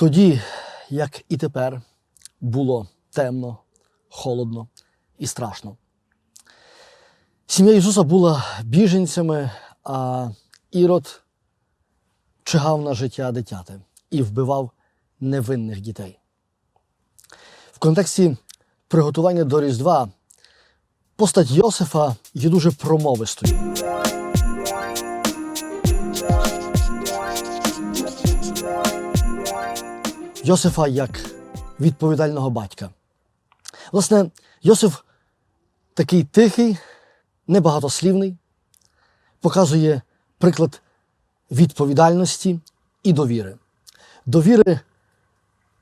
Тоді, як і тепер, було темно, холодно і страшно. Сім'я Ісуса була біженцями, а Ірод чигав на життя дитяти і вбивав невинних дітей. В контексті приготування до Різдва постать Йосифа є дуже промовистою. Йосифа як відповідального батька. Власне, Йосиф такий тихий, небагатослівний, показує приклад відповідальності і довіри. Довіри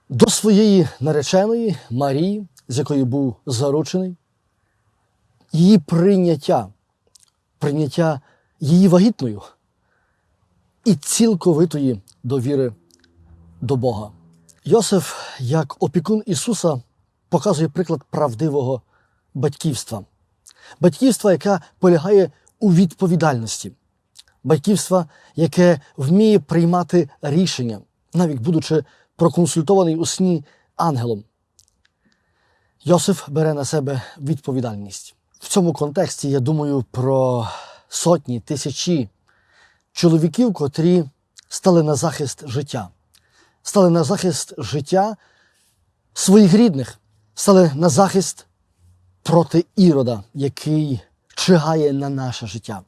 до своєї нареченої Марії, з якою був заручений, її прийняття, прийняття її вагітною і цілковитої довіри до Бога. Йосиф, як опікун Ісуса, показує приклад правдивого батьківства. Батьківства, яке полягає у відповідальності, батьківства, яке вміє приймати рішення, навіть будучи проконсультований у сні ангелом. Йосиф бере на себе відповідальність. В цьому контексті я думаю про сотні, тисячі чоловіків, котрі стали на захист життя, стали на захист життя своїх рідних, стали на захист проти ірода, який чигає на наше життя.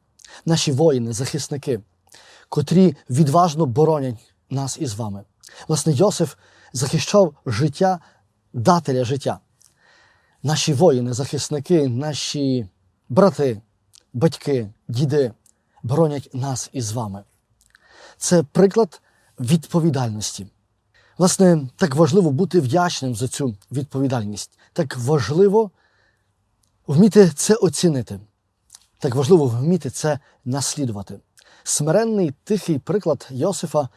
Наші воїни, захисники, котрі відважно боронять нас із вами. Власне, Йосиф захищав життя дателя життя. Наші воїни, захисники, наші брати, батьки, діди боронять нас із вами. Це приклад відповідальності. Власне, так важливо бути вдячним за цю відповідальність. Так важливо вміти це оцінити. Так важливо вміти це наслідувати. Смиренний тихий приклад Йосифа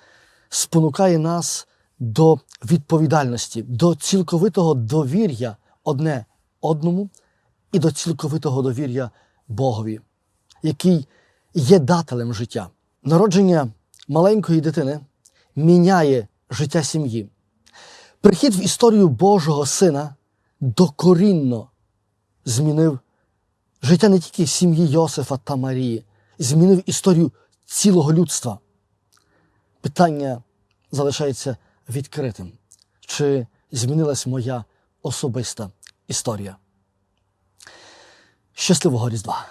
спонукає нас до відповідальності, до цілковитого довір'я одне одному і до цілковитого довір'я Богові, який є дателем життя. Народження маленької дитини міняє життя сім'ї. Прихід в історію Божого Сина докорінно змінив життя не тільки сім'ї Йосифа та Марії, змінив історію цілого людства. Питання залишається відкритим. Чи змінилась моя особиста історія? Щасливого Різдва!